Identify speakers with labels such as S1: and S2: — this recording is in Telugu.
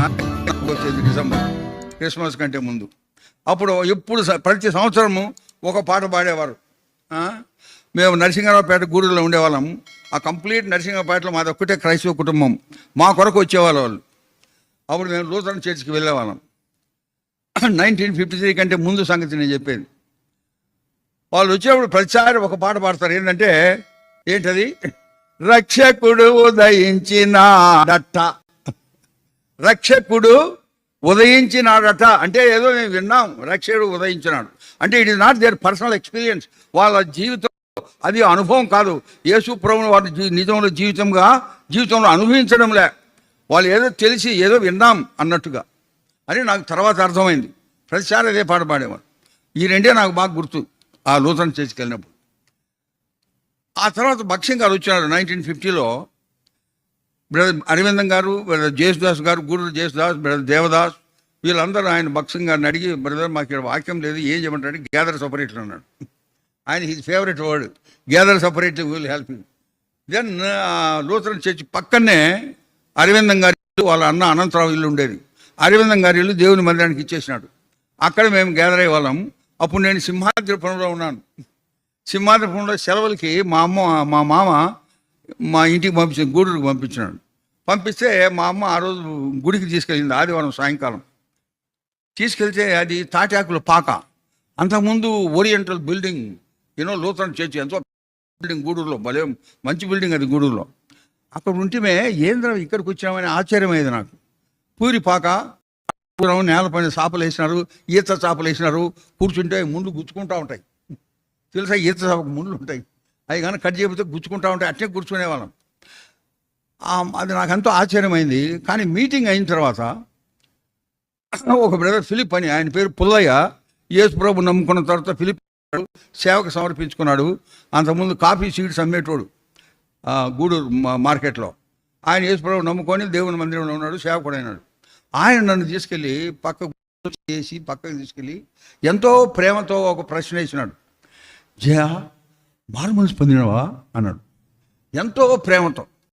S1: వచ్చేది డిసెంబర్ క్రిస్మస్ కంటే ముందు. అప్పుడు ఎప్పుడు స- ప్రతి సంవత్సరము ఒక పాట పాడేవారు. మేము నరసింహారావుపేట గూడూరులో ఉండేవాళ్ళము ఆ కంప్లీట్ నరసింహపేటలో మాది ఒక్కటే క్రైస్తవ కుటుంబం. మా కొరకు వచ్చేవాళ్ళు వాళ్ళు. అప్పుడు మేము లూథరన్ చర్చికి వెళ్ళేవాళ్ళం. నైన్టీన్ ఫిఫ్టీ త్రీ కంటే ముందు సంగతి నేను చెప్పేది. వాళ్ళు వచ్చేప్పుడు ప్రతిసారి ఒక పాట పాడతారు. ఏంటంటే ఏంటది? రక్షకుడు ఉదయించినాడట. రక్షకుడు ఉదయించినాడట. అంటే ఏదో మేము విన్నాం రక్షకుడు ఉదయించినాడు. అంటే it is not there personal experience వాళ్ళ జీవితం అది అనుభవం కాదు. యేసు ప్రభుని వారి జీ- నిజంలో జీవితంగా జీవితంలో అనుభవించడంలే వాళ్ళు ఏదో తెలిసి ఏదో విన్నాం అన్నట్టుగా. అని నాకు తర్వాత అర్థమైంది. ప్రతిసారి అదే పాట పాడేవారు. ఈ రెండే నాకు బాగా గుర్తు ఆ నూతన చర్చికి వెళ్ళినప్పుడు. ఆ తర్వాత భక్ష్యం గారు వచ్చినారు నైన్టీన్ ఫిఫ్టీలో. బ్రదర్ అరవిందం గారు బ్రదర్ జేసుదాస్ గారు గురు జేసుదాస్ బ్రదర్ దేవదాస్ వీళ్ళందరూ ఆయన భక్సింగ్ గారిని అడిగి బ్రదర్ మాకు ఇక్కడ వాక్యం లేదు ఏం చేయమంటాడు గ్యాదర్ సపరేట్లు అన్నాడు. ఆయన his favourite word. Gather separate will help you. Then Lutheran church పక్కనే అరవిందం గారి వాళ్ళ అన్న అనంతరావు ఇల్లు ఉండేది. అరవిందం గారి ఇల్లు దేవుని మందిరానికి ఇచ్చేసినాడు. అక్కడ మేము గ్యాదర్ అయ్యే వాళ్ళం. అప్పుడు నేను సింహాద్రిపురంలో ఉన్నాను. సింహాద్రిపురంలో సెలవులకి మా అమ్మ మా మామ మా ఇంటికి పంపించిన గూడూరుకి పంపించినాడు. పంపిస్తే మా అమ్మ ఆ రోజు గుడికి తీసుకెళ్ళింది ఆదివారం సాయంకాలం. తీసుకెళ్తే అది తాటాకుల పాక. అంతకుముందు ఓరియంటల్ బిల్డింగ్ యూనో లూథరన్ చేర్చి ఎంతో బిల్డింగ్ గూడూరులో భలే మంచి బిల్డింగ్ అది గూడూరులో. అక్కడ ఉంటేమే ఏంద్ర ఇక్కడికి వచ్చామని ఆశ్చర్యం నాకు. పూరి పాక నేలపైన చాపలు వేసినారు ఈత చాపలు వేసినారు కూర్చుంటే ముందు గుచ్చుకుంటా ఉంటాయి. తెలుసా ఈత చాపకు ముళ్ళు ఉంటాయి? అవి కానీ కట్ చేయకపోతే గుచ్చుకుంటా ఉంటే అట్టే కూర్చునేవాళ్ళం. వాళ్ళం అది నాకు ఎంతో ఆశ్చర్యమైంది. కానీ మీటింగ్ అయిన తర్వాత ఒక బ్రదర్ ఫిలిప్ అని ఆయన పేరు పుల్లయ్య. యేసు ప్రభు నమ్ముకున్న తర్వాత ఫిలిప్ సేవకు సమర్పించుకున్నాడు. అంతకుముందు కాఫీ సీడ్స్ అమ్మేటోడు గూడూరు మా- మార్కెట్లో. ఆయన యేసు ప్రభు నమ్ముకొని దేవుని మందిరంలో ఉన్నాడు సేవకుడైనాడు. అయినాడు ఆయన నన్ను తీసుకెళ్ళి పక్క చేసి పక్కకు తీసుకెళ్ళి ఎంతో ప్రేమతో ఒక ప్రశ్న వేసినాడు. జయా మారుమనసు పొందినవా అన్నాడు. ఎంతో ప్రేమతో.